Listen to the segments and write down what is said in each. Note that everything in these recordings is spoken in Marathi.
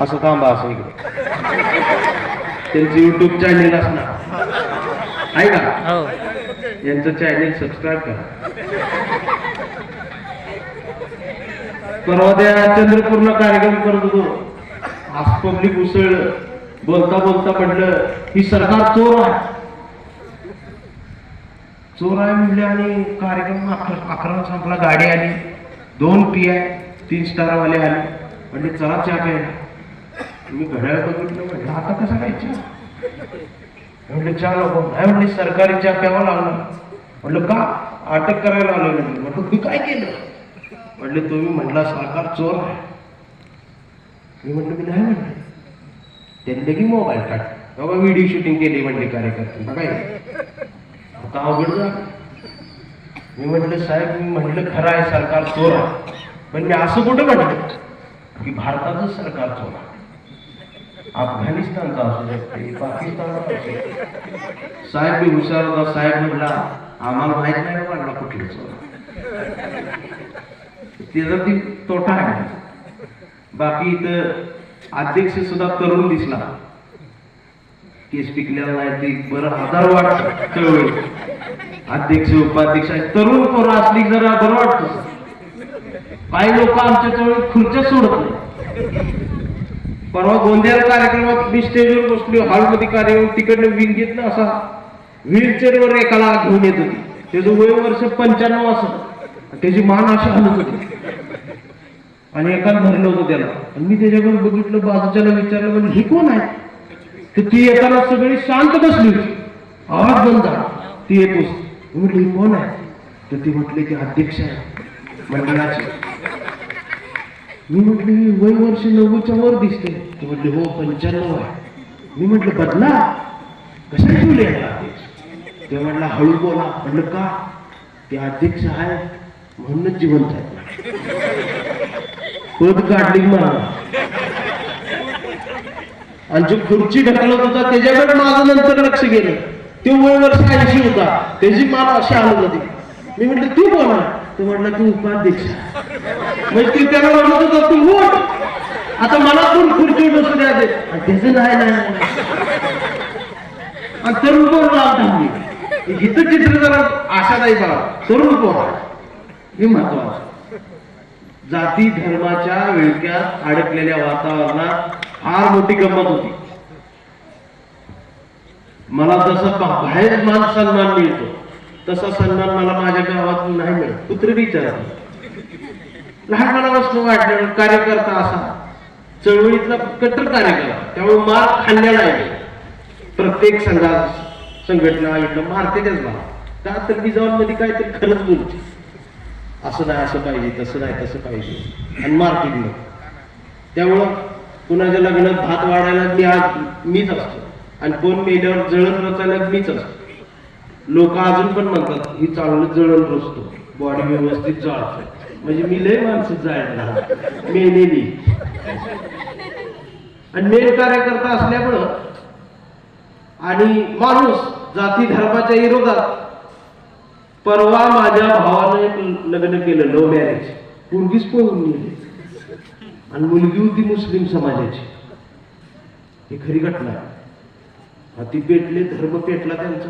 असं थांबा असं इकडे. त्यांचं युट्यूब चॅनेल असणार. आहे का? हो. यांचं चॅनेल सबस्क्राईब करा. परवा त्या चंद्रपूरला कार्यक्रम करत होतो. आज पब्लिक उसळ बोलता बोलता म्हटलं ही सरकार चोर आहे. चोर आहे म्हणले आणि कार्यक्रम अकरा अकरा संपला गाडी आली. दोन पी आय तीन स्टार वाले आले. म्हणजे चला चहा प्यायला. मी घड्याळ बघितलं म्हटलं आता कसं काय चहा. म्हणलं चहा नको. नाही म्हणजे सरकारी चहा प्यावा लागला. म्हटलं का? अटक करायला आलो म्हटलं म्हटलं मी काय केलं? म्हटलं तुम्ही म्हटला सरकार चोर आहे. मी म्हटलं मी नाही म्हटलं. त्यांनी की मोबाईल काढ बाबा व्हिडिओ शूटिंग केली म्हणले कार्यकर्ते. काय? आता अवघड जा मी म्हटलं साहेब मी म्हटलं खरं आहे सरकार चोर आहे. पण मी असं कुठं म्हटलं? की भारताचं सरकार चोरा. अफगाणिस्तानचा असू शकते पाकिस्तानचा असू शकते साहेब मी हुशार होता साहेब म्हटला आम्हाला माहीत नाही वाटला कुठलं चोरा. त्याचा ती तोटा आहे. बाकी इथं अध्यक्ष सुद्धा तरुण दिसला. केस पिकलेला नाही ते बरं आधार वाटत अध्यक्ष उपाध्यक्ष आहे. तरुण पोरं असली जरा बरं वाटतं. काही लोक आमच्या जवळ खुर्च्या सोडत नाही. परवा गोंदियाला कार्यक्रमात मी स्टेजवर बसलो हॉलमध्ये कार्यक्रम तिकडनं विंग घेतलं असा. व्हीलचेअरवर एकाला घेऊन येत होती. त्याचं वय वर्ष पंच्याण्णव असं त्याची मान अशी हलत होती. आणि एकाला धरलं होतं त्याला. आणि मी त्याच्याकडे बघितलं बाजूच्याला विचारलं म्हणजे ही कोण आहे? तर ती येताना सगळी शांत बसली होती. आवाज बंद झाला. ती येत होती. म्हटलं कोण आहे? तर ती म्हटली की अध्यक्ष आहे. मंडळाची. मी म्हटलं ही वय वर्ष नव्वदच्या वर दिसते. ती म्हटली हो पंच्याण्णव आहे. मी म्हटलं बदला. कशा ठेवले अध्यक्ष? ते म्हटलं हळू बोला. म्हटलं का? ते अध्यक्ष आहे म्हणूनच जिवंत आहे पद काढली मला. आणि जो खुर्ची ढकलत होता त्याच्याकडे माझं नंतर लक्ष गेलं. तो वय वर्ष ऐंशी होता. त्याची मान अशी आणत होती मी म्हटलं तू कोण तो म्हटलं तू उपाध्यक्ष. आहे. म्हणजे ती त्याला म्हणत होता तू उठ. आता मला कोण खुर्ची बसू द्या त्याचं नाही नाही तरुण पोर थांबली हिथं चित्र जरा आशादायी नाही बघा. तरुण पोर. हे महत्वाचं. जाती धर्माच्या विळक्यात अडकलेल्या वातावरणात फार मोठी गंमत होती. मला जसं बाहेर मान सन्मान मिळतो. तसा सन्मान मला माझ्या गावात नाही मिळत. कुत्र विचार लहानपणापासून वाटलेलं कार्यकर्ता असा. चळवळीतला कट्टर कार्यकर्ता. त्यामुळे मार खाल्लेला आहे प्रत्येक संघात संघटना आयोजन मारतेच मला. का तर मी जाऊन मध्ये तरी खरंच बोलते. असं नाही असं पाहिजे तसं नाही तसं पाहिजे. आणि मार्केट मग त्यामुळं कुणाच्या लग्नात भात वाढायला मी आज मीच असतो. आणि कोण मेल्यावर जळण रचायला मीच असतो. लोक अजून पण म्हणतात ही चांगलं जळण रुजतो. बॉडी व्यवस्थित जाळतोय म्हणजे मी लय माणसं जायला मेलेली आणि मेन कार्यकर्ता असल्यामुळं आणि माणूस जाती धर्माच्या विरोधात परवा माझ्या भावानं एक लग्न केलं लव्ह मॅरेज मुलगीच पळून गेली आणि मुलगी होती मुस्लिम समाजाची. ही खरी घटना. अति पेटले धर्म पेटला त्यांचा.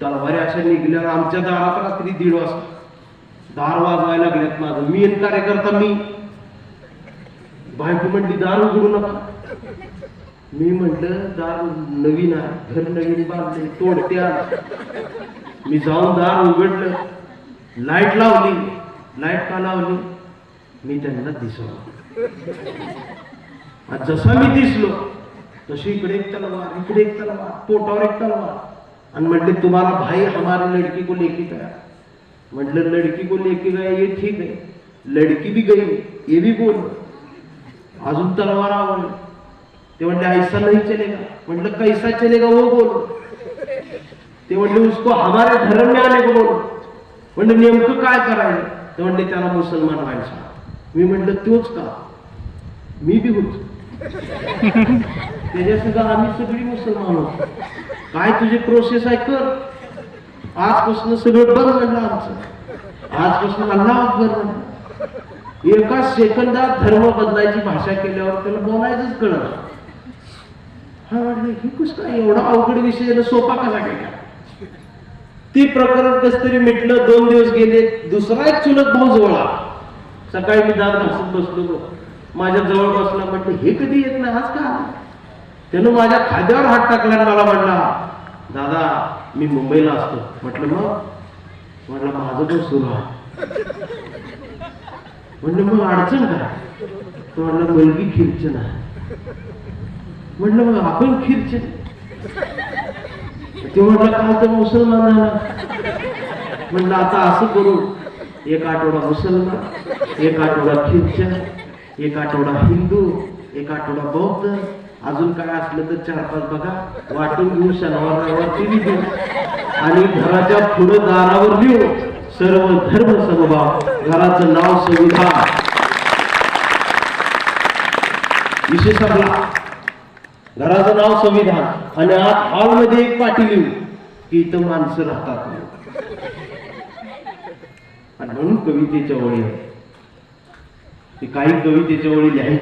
तलवारी अशा निघल्यावर आमच्या दारात रात्री दीड वाजता. दार वाजवायला लागल्यात माझं. मी एक कार्यकर्ता मी. बायको म्हटली दार उघडू नका. मी म्हटलं दार नवीन आहे. घर नवीन बांधले तोडते आज मी जाऊन दार उघडलं. लाइट लावली. लाइट का लावली? मी त्यांना दिसलो जसा मी दिसलो तशी इकडे एक तलवार इकडे एक तलवार पोटावर एक तलवार. आणि म्हटले तुम्हाला भाई हमारा लड़की को लेके गया. म्हटलं लड़की को लेके गया ये ठीक आहे लड़की भी गई ये भी बोल अजून तलवार आवड ते म्हणले ऐसा नाही चलेगा। म्हटलं कैसा चलेगा वो बोल ते म्हणले उसको हमारे धर्म में आने को बोल म्हणलं नेमकं काय करायला ते म्हणले त्याला मुसलमान व्हायचा मी म्हटलं तोच का? मी बी होतो. त्याच्या सुद्धा आम्ही सगळी मुसलमान होतो. काय तुझी प्रोसेस आहे कर. आजपासून सगळं बरं म्हणलं आमचं. आजपासून अल्लाह बरं म्हणलं एका सेकंदात धर्म बदलायची भाषा केल्यावर त्याला बोलायचंच कळत हा म्हटलं ही कुस काय एवढा अवघड विषय आहे, सोपा कसा केला ती प्रकरण कस तरी मिटलं दोन दिवस गेले दुसरा एक चुलत भाऊ जवळ सकाळी मी दात घासून बसलो माझ्या जवळ बसला म्हटलं हे कधी येत नाही? आज का त्यानं माझ्या खाद्यावर हात टाकल्यानं मला म्हटला दादा मी मुंबईला असतो. म्हटलं मग? म्हटलं माझं पण सुरू आहे म्हणलं मग अडचण काय? तो म्हणलं मुलगी खिरचन आहे म्हटलं मग आपण खिरचन ते म्हटलं का तर मुसलमान म्हणलं आता असं करू एक आठवडा मुसलमान एक आठवडा ख्रिश्चन एक आठवडा हिंदू एक आठवडा बौद्ध अजून काय असलं तर चार पाच बघा. वाटून घेऊ शनिवार रविवार टीव्ही आणि घराच्या पुढे दारावर लिहू. सर्व धर्म समभाव. घराचं नाव संविधान विषय संपला घराचं नाव संविधान आणि आत हॉलमध्ये एक पाठी लिहू. की इथं माणसं राहतात. आणि म्हणून कवितेच्या ओळी. काही कवितेच्या ओळी लिहायच्या